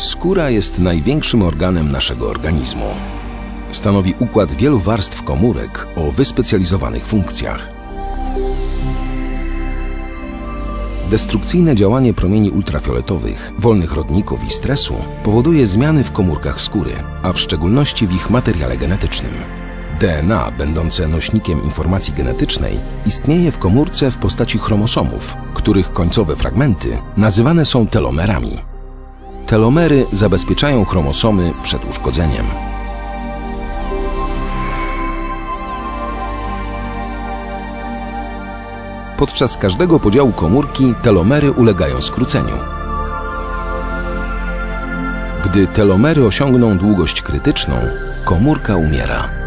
Skóra jest największym organem naszego organizmu. Stanowi układ wielu warstw komórek o wyspecjalizowanych funkcjach. Destrukcyjne działanie promieni ultrafioletowych, wolnych rodników i stresu powoduje zmiany w komórkach skóry, a w szczególności w ich materiale genetycznym. DNA, będące nośnikiem informacji genetycznej, istnieje w komórce w postaci chromosomów, których końcowe fragmenty nazywane są telomerami. Telomery zabezpieczają chromosomy przed uszkodzeniem. Podczas każdego podziału komórki telomery ulegają skróceniu. Gdy telomery osiągną długość krytyczną, komórka umiera.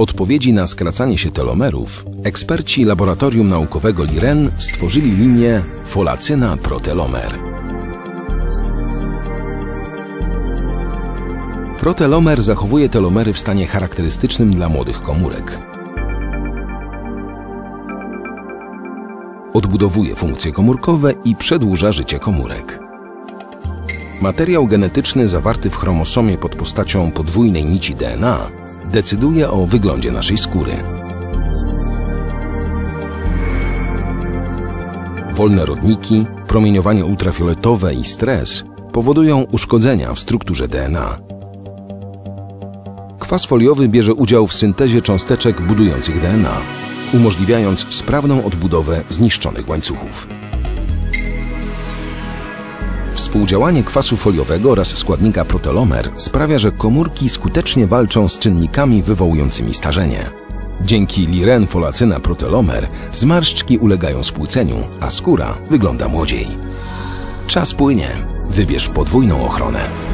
Odpowiedzi na skracanie się telomerów, eksperci laboratorium naukowego Liren stworzyli linię folacyna protelomer. Protelomer zachowuje telomery w stanie charakterystycznym dla młodych komórek. Odbudowuje funkcje komórkowe i przedłuża życie komórek. Materiał genetyczny zawarty w chromosomie pod postacią podwójnej nici DNA decyduje o wyglądzie naszej skóry. Wolne rodniki, promieniowanie ultrafioletowe i stres powodują uszkodzenia w strukturze DNA. Kwas foliowy bierze udział w syntezie cząsteczek budujących DNA, umożliwiając sprawną odbudowę zniszczonych łańcuchów. Współdziałanie kwasu foliowego oraz składnika protelomer sprawia, że komórki skutecznie walczą z czynnikami wywołującymi starzenie. Dzięki liren folacyna protelomer zmarszczki ulegają spłyceniu, a skóra wygląda młodziej. Czas płynie. Wybierz podwójną ochronę.